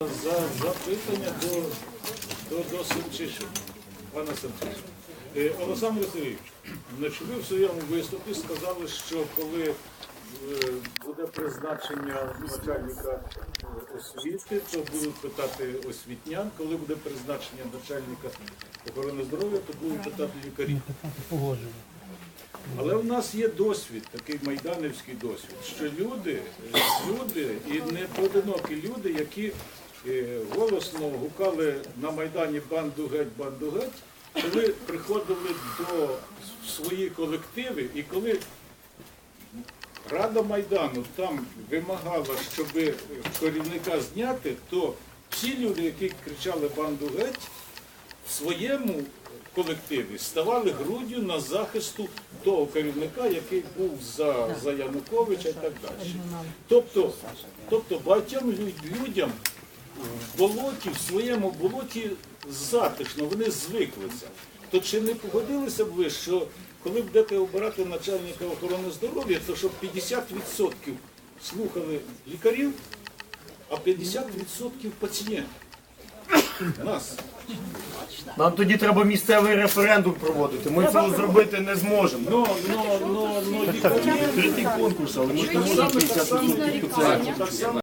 За запитання до, до, до Семчишина, пана Семчишина. Е, Олександр Сергійович, ви в своєму виступі сказали, що коли е, буде призначення начальника е, освіти, то будуть питати освітнян, коли буде призначення начальника охорони здоров'я, то будуть питати лікарів. Але в нас є досвід, такий майданівський досвід, що люди, люди і не поодинокі люди, які голосно гукали на Майдані банду геть, банду геть, коли приходили до свої колективи, і коли Рада Майдану там вимагала, щоб керівника зняти, то всі люди, які кричали банду геть, в своєму колективі ставали груддю на захисту того керівника, який був за, за Януковича і так далі. Тобто, тобто багатьом людям в болоті, в своєму болоті затишно, вони звиклися. То чи не погодилися б ви, що коли будете обирати начальника охорони здоров'я, то щоб 50% слухали лікарів, а 50% пацієнтів? Нас. Нам тоді треба місцевий референдум проводити. Ми цього зробити не зможемо. Ну, ну, ну, ну, лікарі Відкритий конкурс, але ми ж не можемо 50% так само